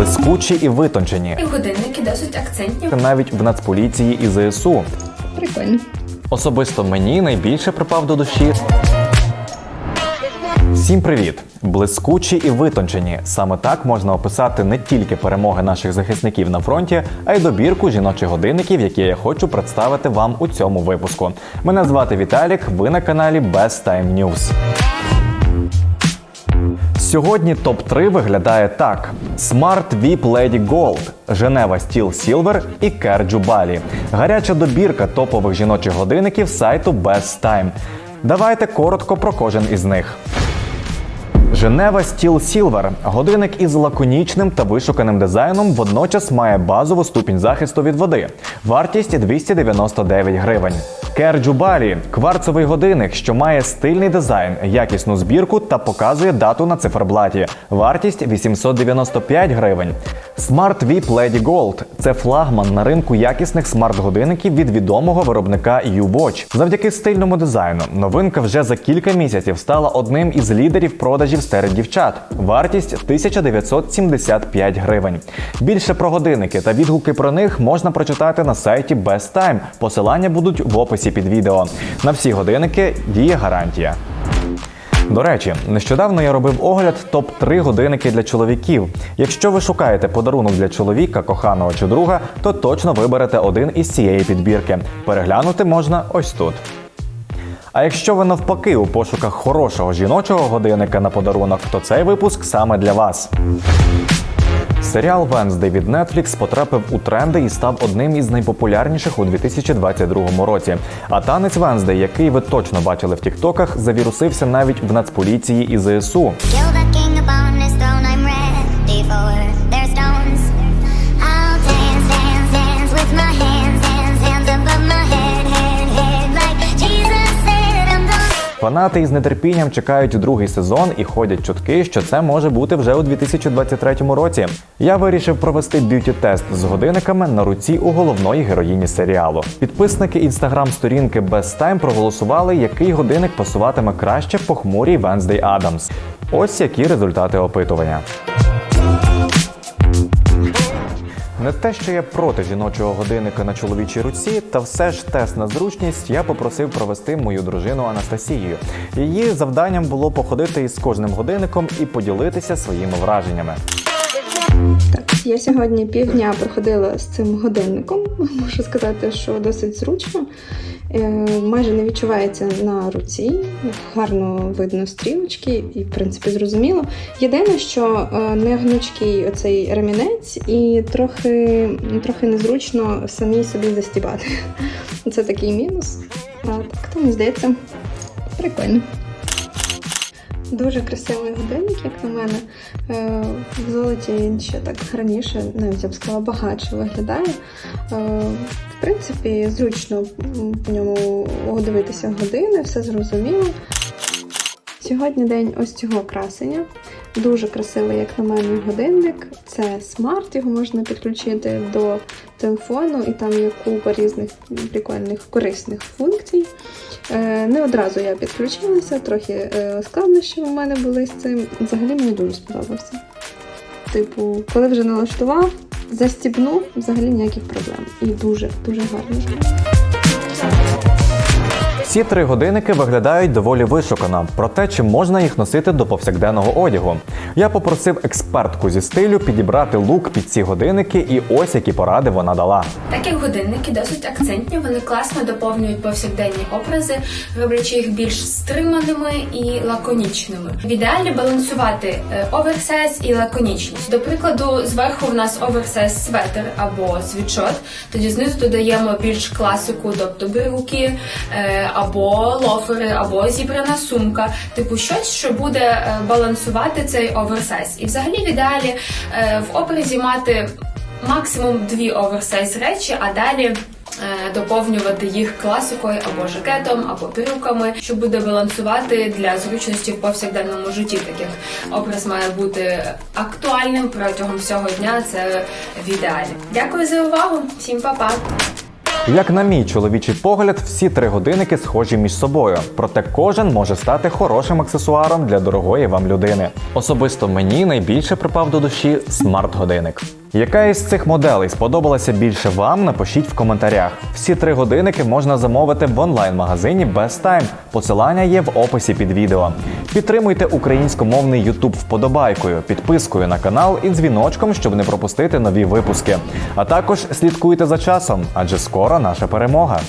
блискучі і витончені, І годинники досить акцентні. навіть в Нацполіції і ЗСУ. Прикольно. Особисто мені найбільше припав до душі. Всім привіт! Блискучі і витончені. Саме так можна описати не тільки перемоги наших захисників на фронті, а й добірку жіночих годинників, які я хочу представити вам у цьому випуску. Мене звати Віталік. Ви на каналі Best Time News. Сьогодні топ-3 виглядає так: Smart VIP Lady Gold, Женева Steel Silver і Керджу Балі. Гаряча добірка топових жіночих годинників сайту Best Time. Давайте коротко про кожен із них. Женева Steel Silver – годинник із лаконічним та вишуканим дизайном, водночас має базову ступінь захисту від води. Вартість 299 гривень. Керджубалі – кварцевий годинник, що має стильний дизайн, якісну збірку та показує дату на циферблаті. Вартість 895 гривень. Smart VIP Lady Gold – це флагман на ринку якісних смарт-годинників від відомого виробника U-Watch. Завдяки стильному дизайну новинка вже за кілька місяців стала одним із лідерів продажів серед дівчат. Вартість 1975 гривень. Більше про годинники та відгуки про них можна прочитати на сайті Best Time. Посилання будуть в описі під відео. На всі годинники діє гарантія. До речі, нещодавно я робив огляд топ-3 годинники для чоловіків. Якщо ви шукаєте подарунок для чоловіка, коханого чи друга, то точно виберете один із цієї підбірки. Переглянути можна ось тут. А якщо ви навпаки у пошуках хорошого жіночого годинника на подарунок, то цей випуск саме для вас. Серіал Венздей від Netflix потрапив у тренди і став одним із найпопулярніших у 2022 році. А танець Венздей, який ви точно бачили в Тіктоках, завірусився навіть в Нацполіції і ЗСУ. Фанати із нетерпінням чекають другий сезон і ходять чутки, що це може бути вже у 2023 році. Я вирішив провести б'юті-тест з годинниками на руці у головної героїні серіалу. Підписники інстаграм-сторінки Time проголосували, який годинник пасуватиме краще похмурій Венздей Адамс. Ось які результати опитування. Не те, що я проти жіночого годинника на чоловічій руці, та все ж тест на зручність я попросив провести мою дружину Анастасію. Її завданням було походити із кожним годинником і поділитися своїми враженнями. Так, я сьогодні півдня проходила з цим годинником. Можу сказати, що досить зручно. Е, майже не відчувається на руці, гарно видно стрілочки, і в принципі зрозуміло. Єдине, що е, не гнучкий оцей ремінець, і трохи, трохи незручно самі собі застібати. Це такий мінус. А так, то мені здається, прикольно. Дуже красивий годинник, як на мене. Е, В золоті він ще так раніше, навіть я б сказала, багатше виглядає. Е, В принципі, зручно по ньому дивитися години, все зрозуміло. Сьогодні день ось цього красення. Дуже красивий, як на мене, годинник. Це смарт, його можна підключити до телефону, і там є купа різних прикольних корисних функцій. Е, Не одразу я підключилася, трохи е, складнощі у мене були з цим. Взагалі мені дуже сподобався. Типу, коли вже налаштував, застібнув, взагалі ніяких проблем. І дуже, дуже Ці три годинники виглядають доволі вишукано, проте чи можна їх носити до повсякденного одягу. Я попросив експертку зі стилю підібрати лук під ці годинники, і ось які поради вона дала. Так як годинники досить акцентні, вони класно доповнюють повсякденні образи, роблячи їх більш стриманими і лаконічними. В ідеалі балансувати е, оверсайз і лаконічність. До прикладу, зверху в нас оверсайз светр або світшот, тоді знизу додаємо більш класику, тобто брюки е, або лофери, або зібрана сумка, типу щось, що буде е, балансувати цей оверсайз. І взагалі в ідеалі е, в образі мати максимум дві оверсайз речі, а далі. е, Доповнювати їх класикою або жакетом, або брюками, що буде балансувати для зручності в повсякденному житті, так як образ має бути актуальним протягом всього дня. Це в ідеалі. Дякую за увагу. Всім па-па! Як на мій чоловічий погляд, всі три годинники схожі між собою, проте кожен може стати хорошим аксесуаром для дорогої вам людини. Особисто мені найбільше припав до душі смарт-годинник. Яка із цих моделей сподобалася більше вам? Напишіть в коментарях. Всі три годинники можна замовити в онлайн-магазині Best Time. Посилання є в описі під відео. Підтримуйте українськомовний YouTube вподобайкою, підпискою на канал і дзвіночком, щоб не пропустити нові випуски. А також слідкуйте за часом, адже скоро наша перемога.